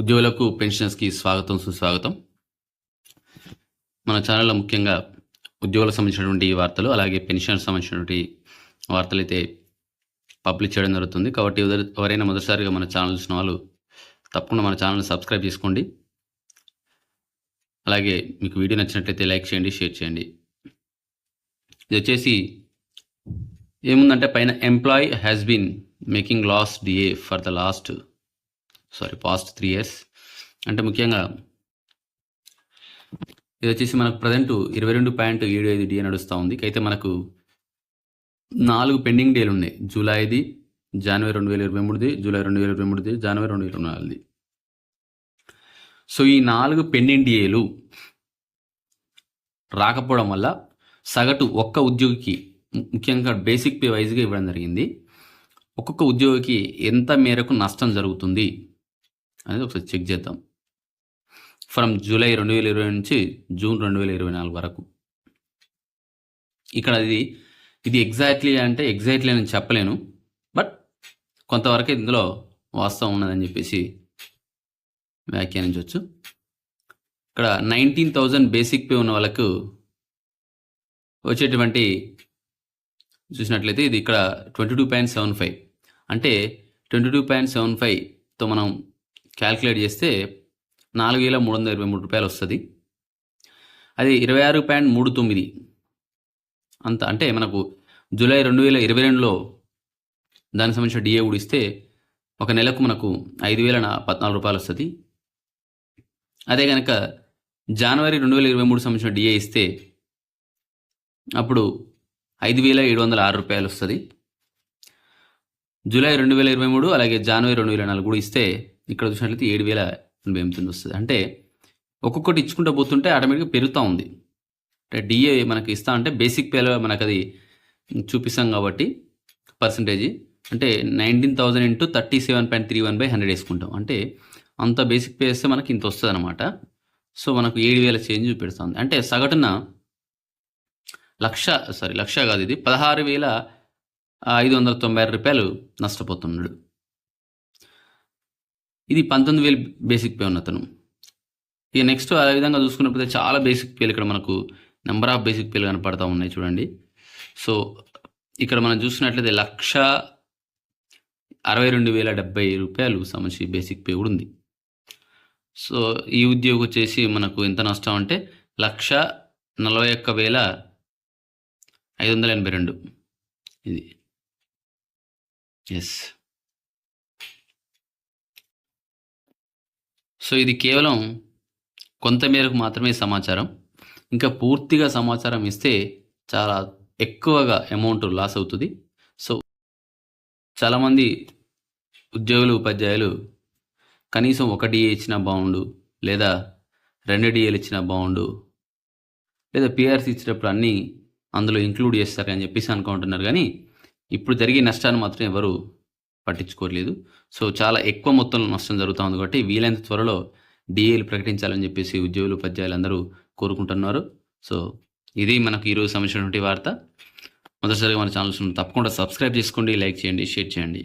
ఉద్యోగులకు పెన్షన్స్కి స్వాగతం సుస్వాగతం. మన ఛానల్లో ముఖ్యంగా ఉద్యోగులకు సంబంధించినటువంటి వార్తలు అలాగే పెన్షన్ సంబంధించినటువంటి వార్తలు అయితే పబ్లిష్ చేయడం జరుగుతుంది. కాబట్టి ఎవరైనా మొదటిసారిగా మన ఛానల్ చూసిన వాళ్ళు తప్పకుండా మన ఛానల్ని సబ్స్క్రైబ్ చేసుకోండి. అలాగే మీకు వీడియో నచ్చినట్లయితే లైక్ చేయండి షేర్ చేయండి. ఇది వచ్చేసి ఏముందంటే పైన employee has been making loss DA for the last sorry past three years అంటే ముఖ్యంగా ఇది వచ్చేసి మనకు ప్రజెంట్ ఇరవై రెండు పాయింట్ ఏడు ఐదు డిఏ నడుస్తూ ఉంది. అయితే మనకు నాలుగు పెండింగ్ డేలు ఉన్నాయి. జూలైది జనవరి రెండు వేల ఇరవై మూడుది జూలై రెండు వేల ఇరవై మూడుది జనవరి రెండు వేల ఇరవై నాలుగుది. సో ఈ నాలుగు పెండింగ్ డిఏలు రాకపోవడం వల్ల సగటు ఒక్క ఉద్యోగికి ముఖ్యంగా బేసిక్ పే వైజ్గా ఇవ్వడం జరిగింది. ఒక్కొక్క ఉద్యోగికి ఎంత మేరకు నష్టం జరుగుతుంది? అనేది ఒకసారి చెక్ చేద్దాం. ఫ్రమ్ జూలై రెండు వేల ఇరవై నుంచి జూన్ రెండు వేల ఇరవై నాలుగు వరకు. ఇక్కడ ఇది ఇది ఎగ్జాక్ట్లీ అంటే ఎగ్జాక్ట్లీ అని చెప్పలేను. బట్ కొంతవరకు ఇందులో వాస్తవం ఉన్నదని చెప్పేసి వ్యాఖ్యానించవచ్చు. ఇక్కడ నైన్టీన్ థౌజండ్ బేసిక్ పే ఉన్న వాళ్ళకు వచ్చేటువంటి చూసినట్లయితే ఇది ఇక్కడ twenty two point seven five అంటే ట్వంటీ టూ పాయింట్ సెవెన్ ఫైవ్తో మనం క్యాల్కులేట్ చేస్తే నాలుగు వేల మూడు వందల ఇరవై మూడు రూపాయలు వస్తుంది. అది ఇరవై ఆరు పాయింట్ మూడు తొమ్మిది. అంత అంటే మనకు జూలై రెండు వేల ఇరవై రెండులో దానికి సంబంధించిన డిఏ కూడా ఇస్తే ఒక నెలకు మనకు ఐదు వేల పద్నాలుగు రూపాయలు వస్తుంది. అదే కనుక జనవరి రెండు వేల ఇరవై మూడు సంబంధించిన డిఏ ఇస్తే అప్పుడు ఐదు వేల ఏడు వందల ఆరు రూపాయలు వస్తుంది. జూలై రెండు వేల ఇరవై మూడు అలాగే జనవరి రెండు వేల నాలుగు కూడా ఇస్తే ఇక్కడ చూసినట్లయితే ఏడు వేల ఎనభై ఎనిమిది వస్తుంది. అంటే ఒక్కొక్కటి ఇచ్చుకుంటూ పోతుంటే ఆటోమేటిక్గా పెరుగుతూ ఉంది. అంటే డిఏ మనకి ఇస్తా అంటే బేసిక్ పేలో మనకు అది చూపిస్తాం కాబట్టి పర్సంటేజ్ అంటే nineteen thousand into thirty seven point three one by hundred వేసుకుంటాం. అంటే అంత బేసిక్ పే వేస్తే మనకి ఇంత వస్తుంది అనమాట సో మనకు ఏడు వేల చేంజ్ చూపెడుతుంది అంటే సగటున లక్ష సారీ లక్ష కాదు ఇది పదహారు వేల ఐదు వందల తొంభై ఆరు రూపాయలు నష్టపోతున్నాడు. ఇది పంతొమ్మిది వేలు బేసిక్ పే ఉన్న అతను ఇక నెక్స్ట్ అదే విధంగా చూసుకున్నప్పుడు చాలా బేసిక్ పేలు ఇక్కడ మనకు నెంబర్ ఆఫ్ బేసిక్ పేలు కనపడతా ఉన్నాయి చూడండి. సో ఇక్కడ మనం చూసినట్లయితే లక్ష అరవై రెండు వేల డెబ్బై రూపాయలు సంబంధించి బేసిక్ పే కూడా ఉంది. సో ఈ ఉద్యోగం వచ్చేసి మనకు ఎంత నష్టం అంటే లక్ష నలభై ఒక్క వేల ఐదు వందల ఎనభై రెండు. ఇది. ఎస్ సో ఇది కేవలం కొంత మేరకు మాత్రమే సమాచారం. ఇంకా పూర్తిగా సమాచారం ఇస్తే చాలా ఎక్కువగా అమౌంట్ లాస్ అవుతుంది. సో చాలామంది ఉద్యోగులు ఉపాధ్యాయులు కనీసం ఒక డిఏ ఇచ్చినా బాగుండు లేదా రెండు డిఏలు ఇచ్చినా బాగుండు లేదా పిఆర్సీ ఇచ్చేటప్పుడు అన్నీ అందులో ఇంక్లూడ్ చేస్తారని చెప్పేసి అనుకుంటున్నారు. కానీ ఇప్పుడు జరిగే నష్టాన్ని మాత్రం ఎవరు పట్టించుకోలేదు. సో చాలా ఎక్కువ మొత్తంలో నష్టం జరుగుతూ ఉంది కాబట్టి వీలైనంత త్వరలో డిఏలు ప్రకటించాలని చెప్పేసి ఉద్యోగులు ఉపాధ్యాయులు అందరూ కోరుకుంటున్నారు. సో ఇది మనకు ఈరోజు సంబంధించినటువంటి వార్త. మొదటిసారిగా మన ఛానల్స్ తప్పకుండా సబ్స్క్రైబ్ చేసుకోండి లైక్ చేయండి షేర్ చేయండి.